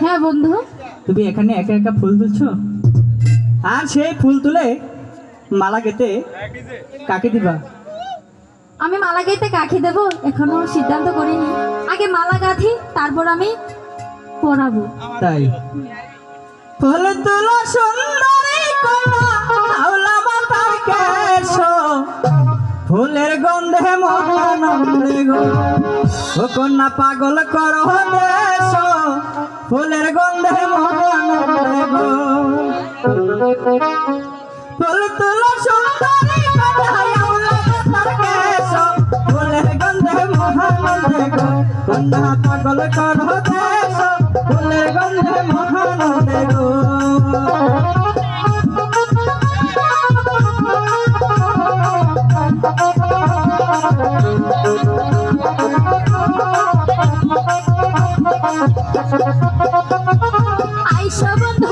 হ্যাঁ বন্ধু। তুমি এখানে একা একা ফুল তুলছো? আর সেই ফুল তুলে মালা গেতে কাকে দিবা? আমি মালা গাইতে কাকে দেব? এখনও সিদ্ধান্ত করিনি। আগে মালা গাঁথি তারপর আমি পড়াবো তাই? ফুল তুলো সুন্দরী আওলা মাতার কেশ। ফুলের গন্ধে মহানন্দে গো। কন্যা পাগল কর দেশ। পাগল কর দেশ। ফুলের গন্ধে মহানন্দে গো। আইসো বন্ধু